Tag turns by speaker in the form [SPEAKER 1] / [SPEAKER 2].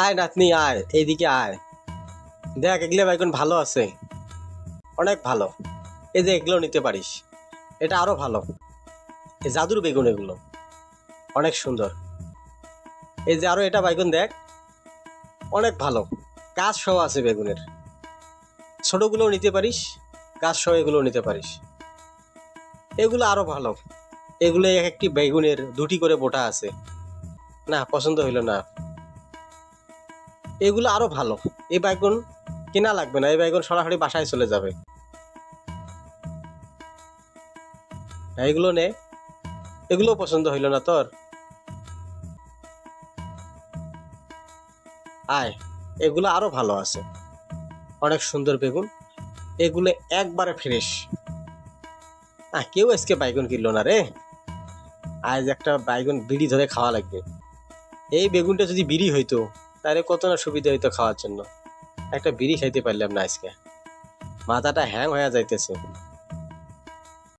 [SPEAKER 1] আয় নাতনি, আয়, এইদিকে আয়। দেখ, এগুলো বাইগুন ভালো আছে। অনেক ভালো। এই যে এগুলো নিতে পারিস, এটা আরও ভালো। এই জাদুর বেগুন এগুলো, অনেক সুন্দর। এই যে আরও এটা বাইগুন দেখ, অনেক ভালো। গাছ সহ আছে বেগুনের। ছোটগুলোও নিতে পারিস, গাছ সহ এগুলো নিতে পারিস। এগুলো আরও ভালো। এগুলো এক একটি বেগুনের দুটি করে বোটা আছে। না, পছন্দ হইল না। এগুলো আরও ভালো। এই বাইগুন কেনা লাগবে না এই বাইগুন সরাসরি বাসায় চলে যাবে। হ্যাঁ, এগুলো নে। এগুলো পছন্দ হইল না তোর? আয় এগুলো আরও ভালো আছে। অনেক সুন্দর বেগুন। এগুলো একবারে ফ্রেশ আহ কেউ আজকে বাইগুন কিনলো না রে। আজ একটা বাইগুন বিড়ি ধরে খাওয়া লাগবে। এই বেগুনটা যদি বিড়ি হইতো তাহলে কত না সুবিধা হইতো খাওয়ার জন্য? একটা বিড়ি খাইতে পারলাম না আজকে। মাথাটা হ্যাং হয়ে যাইতেছে।